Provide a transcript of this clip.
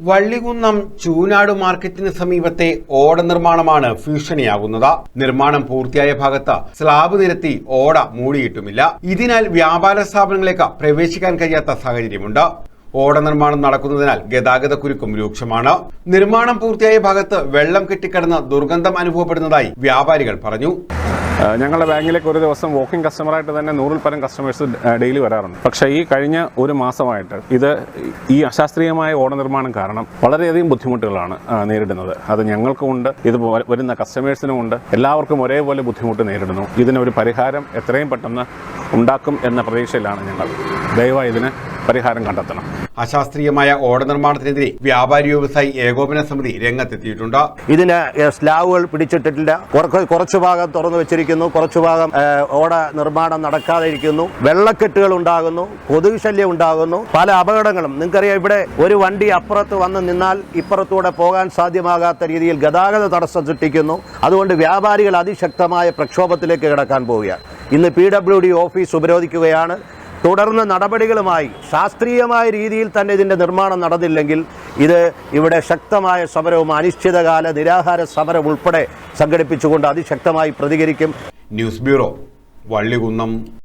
വള്ളികുന്നം ചൂനാട് മാർക്കറ്റിന് സമീപത്തെ ഓട നിർമ്മാണമാണ് ഭീഷണിയാകുന്നത്. നിർമ്മാണം പൂർത്തിയായ ഭാഗത്ത് സ്ലാബ് നിരത്തി ഓട മൂടിയിട്ടുമില്ല. ഇതിനാൽ വ്യാപാര സ്ഥാപനങ്ങളിലേക്ക് പ്രവേശിക്കാൻ കഴിയാത്ത സാഹചര്യമുണ്ട്. ഓട നിർമ്മാണം നടക്കുന്നതിനാൽ ഗതാഗത കുരുക്കും രൂക്ഷമാണ്. നിർമ്മാണം പൂർത്തിയായ ഭാഗത്ത് വെള്ളം കെട്ടിക്കിടന്ന് ദുർഗന്ധം അനുഭവപ്പെടുന്നതായി വ്യാപാരികൾ പറഞ്ഞു. ഞങ്ങളുടെ ബാങ്കിലേക്ക് ഒരു ദിവസം വോക്കിംഗ് കസ്റ്റമറായിട്ട് തന്നെ നൂറിൽ പരം കസ്റ്റമേഴ്സ് ഡെയിലി വരാറുണ്ട്. പക്ഷേ ഈ കഴിഞ്ഞ ഒരു മാസമായിട്ട് ഇത് ഈ അശാസ്ത്രീയമായ ഓട നിർമ്മാണം കാരണം വളരെയധികം ബുദ്ധിമുട്ടുകളാണ് നേരിടുന്നത്. അത് ഞങ്ങൾക്കും ഉണ്ട് ഇത് വരുന്ന കസ്റ്റമേഴ്സിനും ഉണ്ട്. എല്ലാവർക്കും ഒരേപോലെ ബുദ്ധിമുട്ട് നേരിടുന്നു. ഇതിനൊരു പരിഹാരം എത്രയും പെട്ടെന്ന് ഉണ്ടാക്കും എന്ന പ്രതീക്ഷയിലാണ് ഞങ്ങൾ. ദയവായി ഇതിന് പരിഹാരം കണ്ടെത്തണം. അശാസ്ത്രീയമായ ഓട നിർമ്മാണത്തിനെതിരെ വ്യാപാരി വ്യവസായി ഏകോപന സമിതി രംഗത്തെത്തിയിട്ടുണ്ട്. ഇതിന് സ്ലാബുകൾ പിടിച്ചിട്ടിട്ടില്ല. കുറച്ച് കുറച്ചു ഭാഗം തുറന്നു വെച്ചിരിക്കുന്നു. കുറച്ചു ഭാഗം ഓട നിർമ്മാണം നടക്കാതെ ഇരിക്കുന്നു വെള്ളക്കെട്ടുകൾ ഉണ്ടാകുന്നു. കൊതുക് ശല്യം ഉണ്ടാകുന്നു. പല അപകടങ്ങളും. നിങ്ങൾക്കറിയാം ഇവിടെ ഒരു വണ്ടി അപ്പുറത്ത് വന്ന് നിന്നാൽ ഇപ്പുറത്തൂടെ പോകാൻ സാധ്യമാകാത്ത രീതിയിൽ ഗതാഗത തടസ്സം സൃഷ്ടിക്കുന്നു. അതുകൊണ്ട് വ്യാപാരികൾ അതിശക്തമായ പ്രക്ഷോഭത്തിലേക്ക് കിടക്കാൻ പോവുകയാണ്. ഇന്ന് പി ഡബ്ല്യു ഡി ഓഫീസ് ഉപരോധിക്കുകയാണ്. തുടർന്ന് നടപടികളുമായി ശാസ്ത്രീയമായ രീതിയിൽ തന്നെ ഇതിന്റെ നിർമ്മാണം നടന്നില്ലെങ്കിൽ ഇത് ഇവിടെ ശക്തമായ സമരവും അനിശ്ചിതകാല നിരാഹാര സമരം ഉൾപ്പെടെ സംഘടിപ്പിച്ചുകൊണ്ട് അതിശക്തമായി പ്രതികരിക്കും. News bureau Vallikunnam.